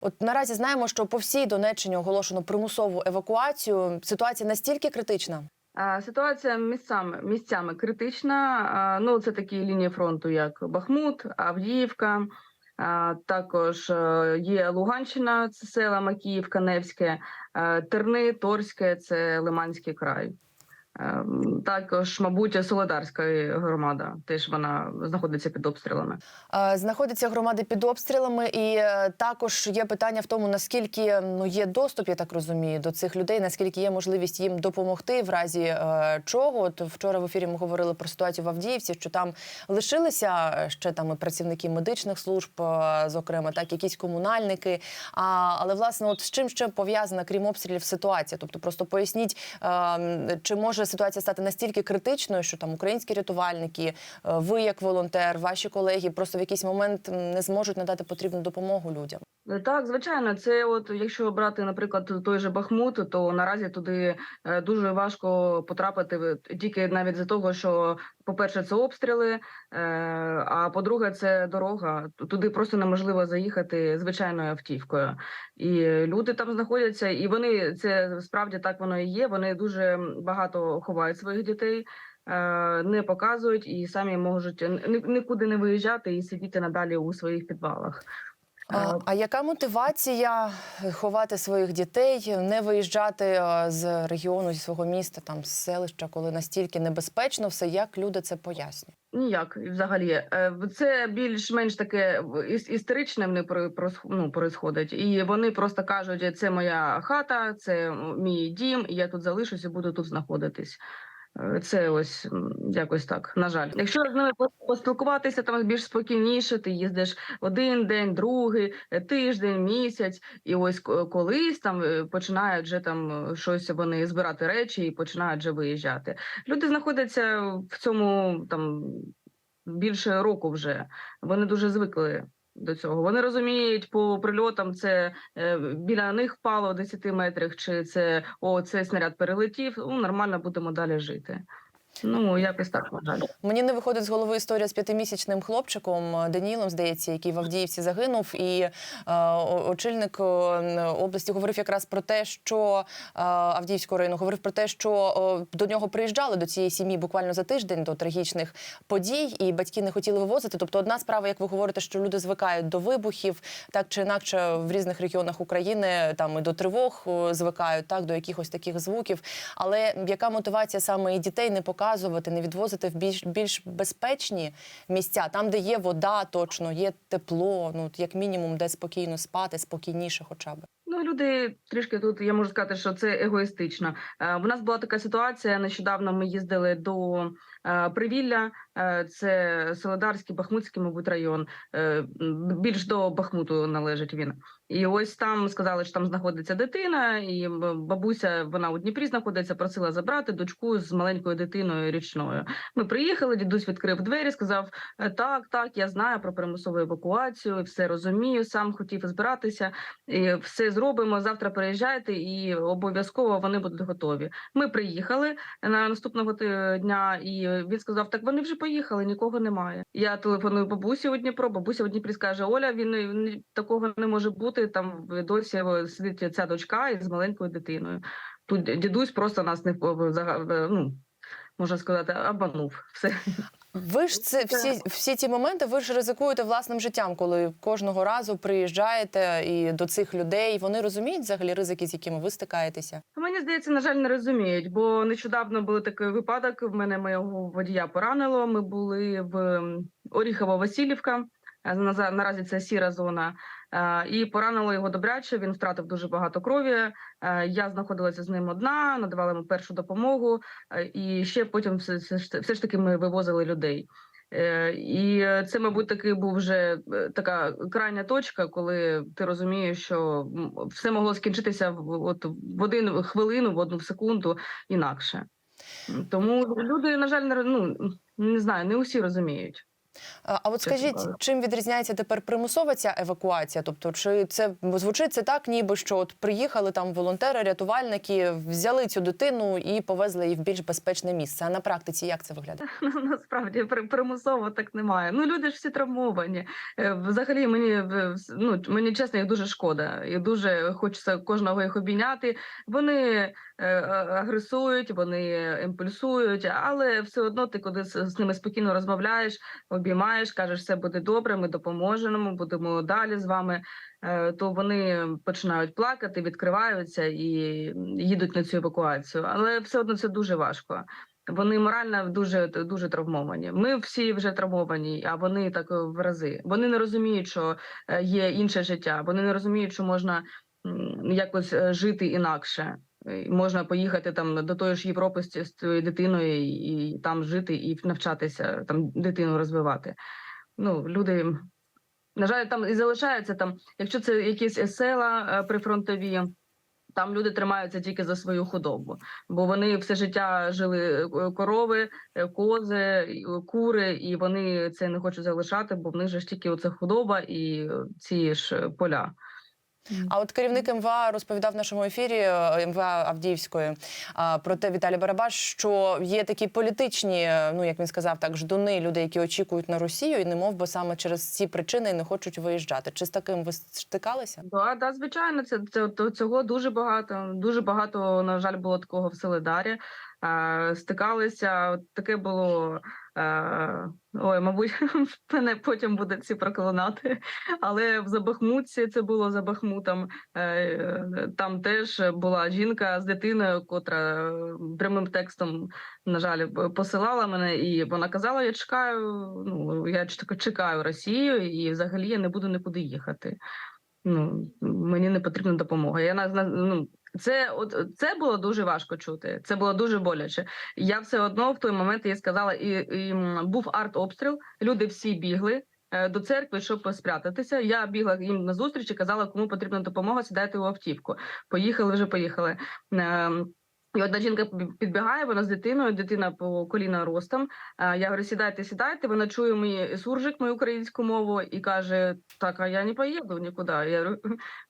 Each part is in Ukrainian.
От наразі знаємо, що по всій Донеччині оголошено примусову евакуацію. Ситуація настільки критична. Ситуація місцями місцями критична. Ну це такі лінії фронту, як Бахмут, Авдіївка. Також е, є Луганщина, це села Макіївка, Невське, е, Терни, Торське, це Лиманський край. Ем, Також, мабуть, Солодарська громада теж вона знаходиться під обстрілами. Знаходяться громади під обстрілами, і е, також є питання в тому, наскільки ну є доступ, я так розумію, до цих людей, наскільки є можливість їм допомогти в разі е, чого. От вчора в ефірі ми говорили про ситуацію в Авдіївці, що там лишилися е, ще там і працівники медичних служб, зокрема, так якісь комунальники. А але власне, от з чим ще пов'язана, крім обстрілів, ситуація? Тобто, просто поясніть, е, чи може ситуація стати настільки критичною, що там українські рятувальники, е, ви як волонтер, ваші колеги просто в якийсь момент не зможуть надати потрібну допомогу людям. Е, Так, звичайно, це от якщо брати, наприклад, той же Бахмут, то наразі туди е, дуже важко потрапити тільки навіть за того, що, по-перше, це обстріли, е, а по-друге, це дорога. Туди просто неможливо заїхати звичайною автівкою. І люди там знаходяться, і вони це справді так воно і є. Вони дуже багато ховають своїх дітей. Не показують і самі можуть нікуди не виїжджати і сидіти надалі у своїх підвалах. А, а яка мотивація ховати своїх дітей, не виїжджати е, з регіону, зі свого міста, там з селища, коли настільки небезпечно все, як люди це пояснюють? Ніяк взагалі. Е, Це більш-менш таке історичне в них про- ну, происходить. І вони просто кажуть: це моя хата, це мій дім, і я тут залишусь і буду тут знаходитись. Е, Це ось якось так. На жаль, якщо з ними поспілкуватися, там більш спокійніше. Ти їздиш один день, другий, е, тиждень, місяць, і ось колись там е, починають вже там щось вони збирати речі і починають вже виїжджати. Люди знаходяться в цьому там більше року вже. Вони дуже звикли до цього. Вони розуміють по прильотам, це е, біля них впало в 10 метрах, чи це о, цей снаряд перелетів. Ну нормально будемо далі жити. Ну якось так на. Мені не виходить з голови історія з п'ятимісячним хлопчиком е, Данілом, здається, який в Авдіївці загинув. І е, очільник е, області говорив якраз про те, що е, Авдіївського району говорив про те, що о, до нього приїжджали до цієї сім'ї буквально за тиждень до трагічних подій, і батьки не хотіли вивозити. Тобто, одна справа, як ви говорите, що люди звикають до вибухів, так чи інакше в різних регіонах України там і до тривог звикають, так до якихось таких звуків. Але яка мотивація саме і дітей не показувати, не відвозити в більш більш безпечні місця, там, де є вода, точно є тепло, ну як мінімум, де спокійно спати, спокійніше, хоча б. Ну, люди трішки тут, я можу сказати, що це егоїстично. Е, В нас була така ситуація. Нещодавно ми їздили до е, Привілля, е, це Солодарський, Бахмутський, мабуть, район. Більш до Бахмуту належить він. І ось там сказали, що там знаходиться дитина, і бабуся, вона у Дніпрі знаходиться, просила забрати дочку з маленькою дитиною річною. Ми приїхали, дідусь відкрив двері, сказав: «Е, Так, так, я знаю про примусову евакуацію, все розумію, сам хотів збиратися. І все зробимо. Завтра приїжджайте, і обов'язково вони будуть готові. Ми приїхали на наступного дня, і він сказав: Так вони вже поїхали, нікого немає. Я телефоную бабусі у Дніпро. Бабуся у Дніпрі скаже: Оля, він- такого не може бути. Там досі сидить ця дочка із маленькою дитиною. Тут дідусь просто нас не ну. Можна сказати, обманув все. Ви ж це всі, всі ці моменти, ви ж ризикуєте власним життям, коли кожного разу приїжджаєте і до цих людей. Вони розуміють взагалі ризики, з якими ви стикаєтеся. Мені здається, на жаль, не розуміють, бо нещодавно був такий випадок. В мене моєго водія поранило. Ми були в Оріхово-Васильівка. е, Наразі це сіра зона, і поранило його добряче. Він втратив дуже багато крові. Е, Я знаходилася з ним одна, надавала йому першу допомогу, е, і ще потім все, ж- таки ми вивозили людей. Е, І це, мабуть, таки був вже е, така крайня точка, коли ти розумієш, що все могло скінчитися в от в один хвилину, в одну секунду інакше. Тому люди, на жаль, ну, не знаю, не усі розуміють. А а от скажіть, чим відрізняється тепер примусова ця евакуація? Тобто, чи це звучить це так, ніби що от приїхали там волонтери, рятувальники, взяли цю дитину і повезли її в більш безпечне місце. А на практиці як це виглядає? Ну, Насправді при- примусово так немає. Ну люди ж всі травмовані. Е, Взагалі, мені ну мені чесно, їх дуже шкода, і дуже хочеться кожного їх обійняти. Вони е, агресують, вони імпульсують, але все одно ти куди з, ними спокійно розмовляєш, обіймаєш, кажеш, все буде добре, ми допоможемо, будемо далі з вами. Е, То вони починають плакати, відкриваються і їдуть на цю евакуацію. Але все одно це дуже важко. Вони морально дуже дуже травмовані. Ми всі вже травмовані, а вони так в рази. Вони не розуміють, що е, є інше життя. Вони не розуміють, що можна якось е, жити інакше. Е, Можна поїхати там до тої ж Європи з цією дитиною і, там жити і навчатися, там дитину розвивати. Ну, люди, на жаль, там і залишаються там, якщо це якісь села е, прифронтові. Там люди тримаються тільки за свою худобу, бо вони все життя жили е, корови, е, кози, е, кури, і вони це не хочуть залишати, бо в них же ж тільки оце худоба і е, ці ж е, поля. А от керівник МВА розповідав в нашому ефірі е, МВА Авдіївської про те, Віталій Барабаш, що є такі політичні, е, ну як він сказав, так ждуни, люди, які очікують на Росію, і не мов би саме через ці причини не хочуть виїжджати. Чи з таким ви стикалися? Да, да, звичайно, це, це цього дуже багато. Дуже багато, на жаль, було такого в Селедарі. Е, стикалися, таке було. Е, ой, мабуть, мене потім буде ці проклинати. Але в Забахмутці це було за Бахмутом. Е, там теж була жінка з дитиною, котра е, прямим текстом, на жаль, посилала мене, і вона казала: Я чекаю, ну я чекаю Росію, і взагалі я не буду нікуди їхати. Ну мені не потрібна допомога. Я ну, це от це було дуже важко чути. Це було дуже боляче. Я все одно в той момент я сказала, і, і був артобстріл. Люди всі бігли. е, До церкви, щоб спрятатися. Я бігла їм на зустріч і казала, кому потрібна допомога, сідайте у автівку. Поїхали вже поїхали. І одна жінка підбігає, вона з дитиною, дитина по коліна ростом. Е, Я говорю, сідайте, сідайте. Вона чує мій суржик, мою українську мову, і каже: Так, а я не поїду нікуди. Я говорю,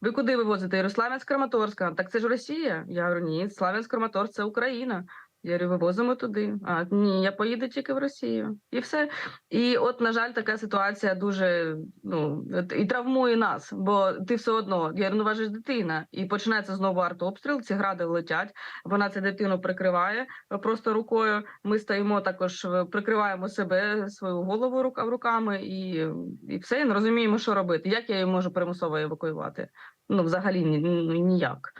ви куди вивозите? Я Краматорська. Так це ж Росія. Я говорю, ні, Славянськ Краматорськ це Україна. Я говорю, вивозимо туди. А ні, я поїду тільки в Росію. І все. І от, на жаль, така ситуація дуже ну і травмує нас, бо ти все одно я ну, дитина, і починається знову артобстріл. Ці гради летять. Вона цю дитину прикриває просто рукою. Ми стоїмо також, прикриваємо себе свою голову рука руками, і, і все. і не розуміємо, що робити. Як я її можу примусово евакуювати? Ну, взагалі ні, ніяк.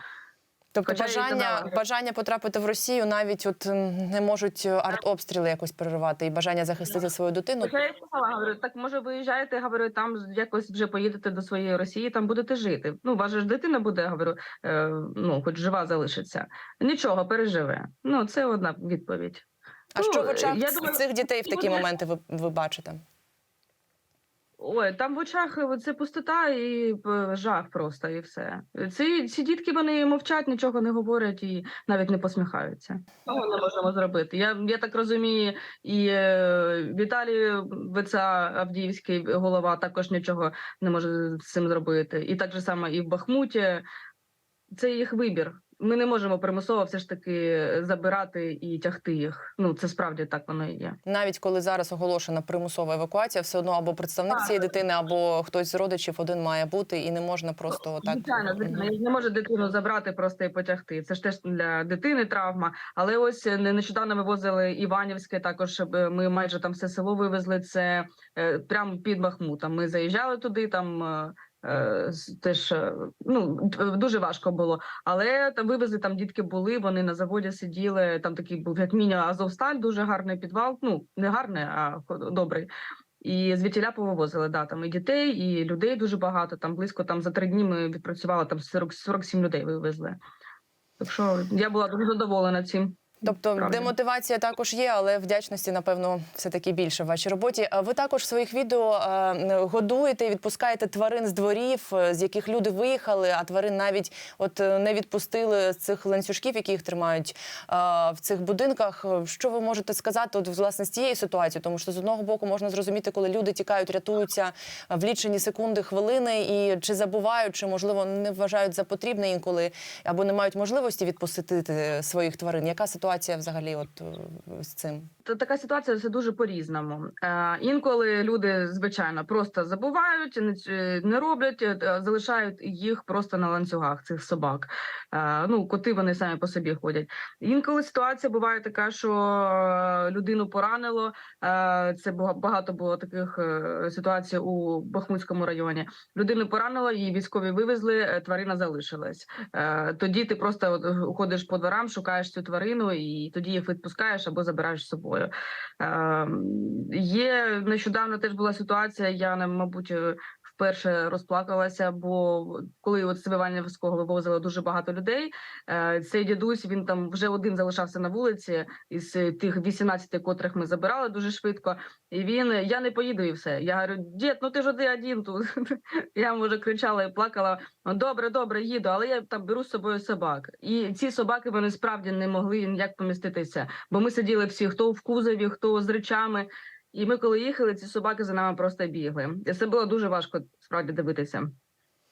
Тобто Хоча бажання, бажання потрапити в Росію навіть от не можуть е, артобстріли якось переривати і бажання захистити свою дитину. Хоча я сказала, говорю, так може виїжджаєте, говорю, там якось вже поїдете до своєї Росії, там будете жити. Ну, ваша ж дитина буде, говорю, е, ну, хоч жива залишиться. Нічого, переживе. Ну, це одна відповідь. А Ну, що в очах я думаю, цих дітей в такі моменти ви, ви бачите? Ой, там в очах е, це пустота і е, жах просто, і все. Ці, ці дітки вони мовчать, нічого не говорять і навіть не посміхаються. Що не можемо зробити? Я, я так розумію, і е, Віталій Виця Авдіївський голова також нічого не може з цим зробити. І так же само і в Бахмуті. Це їх вибір. Ми не можемо примусово все ж таки забирати і тягти їх. Ну це справді так воно і є. Навіть коли зараз оголошена примусова евакуація, все одно або представник Так. цієї дитини, або хтось з родичів один має бути, і не можна просто так. Звичайно, звичайно, не може дитину забрати просто і потягти. Це ж теж для дитини травма. Але ось е, не- нещодавно вивозили Іванівське. Також е, ми майже там все село вивезли. Це е, прямо під Бахмутом. Ми заїжджали туди. Там теж е, ну дуже важко було. Але там вивезли там дітки були. Вони на заводі сиділи. Там такий був як міні Азовсталь, дуже гарний підвал. Ну не гарний, а добрий. І звідтіля повивозили да, там і дітей, і людей дуже багато. Там близько там за три дні ми відпрацювали там 40, 47 людей вивезли. Так що я була дуже задоволена цим. Тобто Правда. демотивація також є, але вдячності, напевно, все таки більше в вашій роботі. Ви також в своїх відео е, годуєте і відпускаєте тварин з дворів, е, з яких люди виїхали, а тварин навіть от е, не відпустили з цих ланцюжків, які їх тримають в цих будинках. Що ви можете сказати от, власне з цієї ситуації? Тому що з одного боку можна зрозуміти, коли люди тікають, рятуються в лічені секунди, хвилини, і чи забувають, чи можливо не вважають за потрібне інколи або не мають можливості відпустити своїх тварин. Яка ситуація взагалі от е, з цим? Така ситуація це дуже по-різному. Е, інколи люди, звичайно, просто забувають, не, не роблять, е, залишають їх просто на ланцюгах цих собак. Е, ну, коти вони самі по собі ходять. Інколи ситуація буває така, що е, людину поранило. Е, це бага- багато було таких ситуацій у Бахмутському районі. Людину поранило, її військові вивезли, тварина залишилась. Е, тоді ти просто от, ходиш по дворам, шукаєш цю тварину, і тоді їх відпускаєш або забираєш з собою. Е, є нещодавно теж була ситуація. Я не мабуть. Вперше розплакалася, бо коли от з Іванівського вивозили дуже багато людей. е, Цей дідусь він там вже один залишався на вулиці із тих 18, котрих ми забирали дуже швидко. І він я не поїду, і все. Я говорю, дід, ну ти ж один один тут. Я може кричала і плакала. «Ну, Добре, добре, їду, але я там беру з собою собак. І ці собаки вони справді не могли ніяк поміститися. Бо ми сиділи всі, хто в кузові, хто з речами. І ми, коли їхали, ці собаки за нами просто бігли. І це було дуже важко справді дивитися.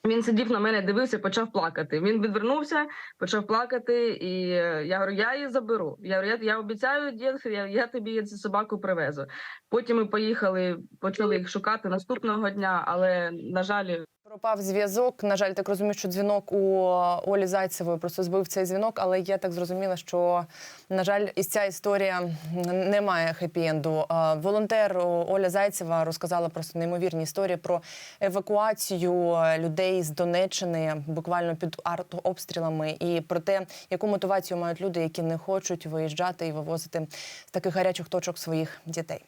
Він сидів на мене, дивився, почав плакати. Він відвернувся, почав плакати, і е, я говорю, я її заберу. Я говорю, я, я обіцяю, дід, я, я тобі цю собаку привезу. Потім ми поїхали, почали їх шукати наступного дня, але на жаль, Пропав зв'язок. На жаль, так розумію, що дзвінок у Олі Зайцевої просто збив цей дзвінок, але я так зрозуміла, що на жаль, і ця історія не має хеппі-енду. Волонтер Оля Зайцева розказала просто неймовірні історії про евакуацію людей з Донеччини, буквально під артобстрілами, і про те, яку мотивацію мають люди, які не хочуть виїжджати і вивозити з таких гарячих точок своїх дітей.